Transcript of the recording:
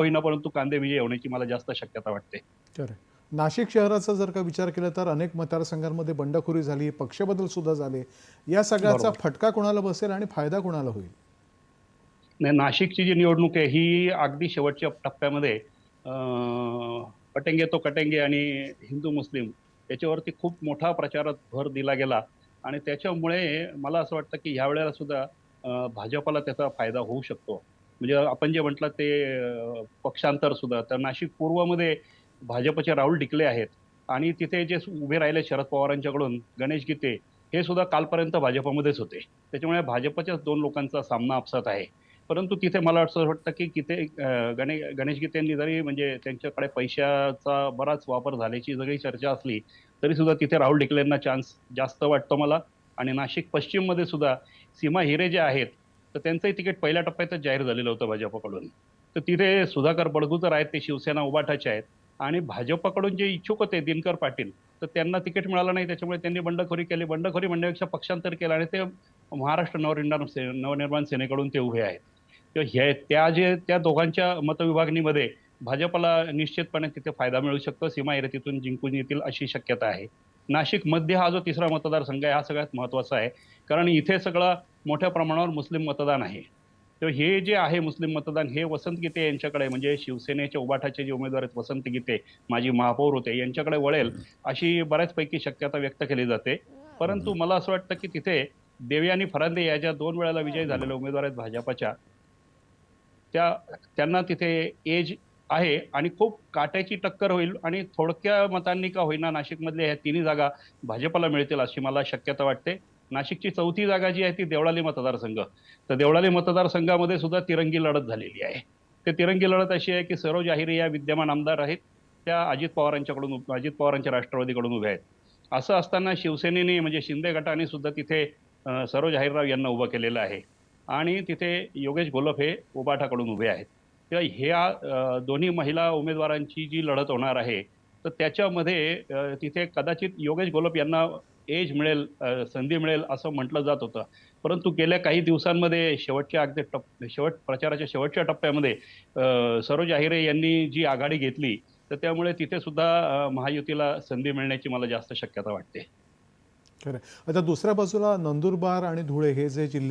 होईना परंतु कांदे विजय होण्याची मला जास्त शक्यता वाटते. नाशिक शहराचा जर का विचार केला तर अनेक मतदारसंघांमध्ये बंडखोरी झाली पक्षबदल सुद्धा झाले. या सगळ्याचा. फटका कोणाला बसेल आणि फायदा कोणाला होईल? नाही नाशिकची जी निवडणूक आहे ही अगदी शेवटच्या टप्प्यामध्ये पटेंगे तो कटेंगे आणि हिंदू मुस्लिम याच्यावरती खूप मोठा प्रचारात भर दिला गेला. आणि त्याच्यामुळे मला असं वाटतं की ह्या वेळेला सुद्धा भाजपला त्याचा फायदा होऊ शकतो. म्हणजे आपण जे म्हटलं ते पक्षांतर सुद्धा तर नाशिक पूर्वमध्ये भाजपचे राहुल डिकले आहेत आणि तिथे जे उभे राहिले शरद पवारांच्याकडून गणेश गीते हे सुद्धा कालपर्यंत भाजपमध्येच होते. त्याच्यामुळे भाजपच्याच दोन लोकांचा सामना आपसात आहे. परंतु तिथे मला असं वाटतं की तिथे गणे गणेश गीतेंनी जरी म्हणजे त्यांच्याकडे पैशाचा बराच वापर झाल्याची जरी चर्चा असली तरी सुद्धा तिथे राहुल डिकलेंना चान्स जास्त वाटतो मला. आणि नाशिक पश्चिममध्ये सुद्धा सीमा हिरे जे आहेत तर त्यांचंही तिकीट पहिल्या टप्प्यातच जाहीर झालेलं होतं भाजपकडून. तर तिथे सुधाकर बडगुजर आहेत ते शिवसेना उभाटाचे आहेत. आणि भाजपकडून जे इच्छुक होते दिनकर पाटील तर त्यांना तिकीट मिळालं नाही. त्याच्यामुळे त्यांनी बंडखोरी केली. बंडखोरी म्हणण्यापेक्षा पक्षांतर केलं आणि ते महाराष्ट्र नवनिर्माण से नवनिर्माण सेनेकडून ते उभे आहेत. हे त्या जे त्या दोघांच्या मतविभागणीमध्ये भाजपला निश्चितपणे तिथे फायदा मिळू शकतो. सीमा हिरे तिथून जिंकून येतील अशी शक्यता आहे. नाशिक मध्य हा जो तिसरा मतदारसंघ आहे हा सगळ्यात महत्त्वाचा आहे. कारण इथे सगळा मोठ्या प्रमाणावर मुस्लिम मतदान आहे. तर हे जे आहे मुस्लिम मतदान हे वसंत गीते यांच्याकडे म्हणजे शिवसेनेचे उबाठाचे जे उमेदवार आहेत वसंत गीते माजी महापौर होते यांच्याकडे वळेल अशी बऱ्याचपैकी शक्यता व्यक्त केली जाते. परंतु मला असं वाटतं की तिथे देवी आणि फरांदे या ज्या दोन वेळेला विजयी झालेल्या उमेदवार आहेत भाजपाच्या त्या त्यांना तिथे एज आहे आणि खूप काट्याची टक्कर होईल आणि थोडक्या मतांनी का होईना नाशिकमधल्या ह्या तिन्ही जागा भाजपला मिळतील अशी मला शक्यता वाटते. नाशिकची चौथी जागा जी आहे ती देवळाली मतदारसंघ. तर देवळाली मतदारसंघामध्ये सुद्धा तिरंगी लढत झालेली आहे. ते तिरंगी लढत अशी आहे की सरोज आहिरे या विद्यमान आमदार आहेत. त्या अजित पवारांच्याकडून अजित पवारांच्या राष्ट्रवादीकडून उभ्या आहेत. असं असताना शिवसेनेने म्हणजे शिंदे गटाने सुद्धा तिथे सरोज आहिरराव यांना उभं केलेलं आहे. आणि तिथे योगेश गोलफ हे उबाठाकडून उभे आहेत. तर ह्या दोन्ही महिला उमेदवारांची जी लढत होणार आहे तर त्याच्यामध्ये तिथे कदाचित योगेश गोलप यांना एज मिळेल संधी मिळेल असं म्हटलं जात होतं. परंतु गेल्या काही दिवसांमध्ये शेवटच्या अगदी टप शेवट प्रचाराच्या शेवटच्या टप्प्यामध्ये सरोज आहिरे यांनी जी आघाडी घेतली तर त्यामुळे तिथे सुद्धा महायुतीला संधी मिळण्याची मला जास्त शक्यता वाटते. खरं आता दुसऱ्या बाजूला नंदुरबार आणि धुळे हे जे जिल्हे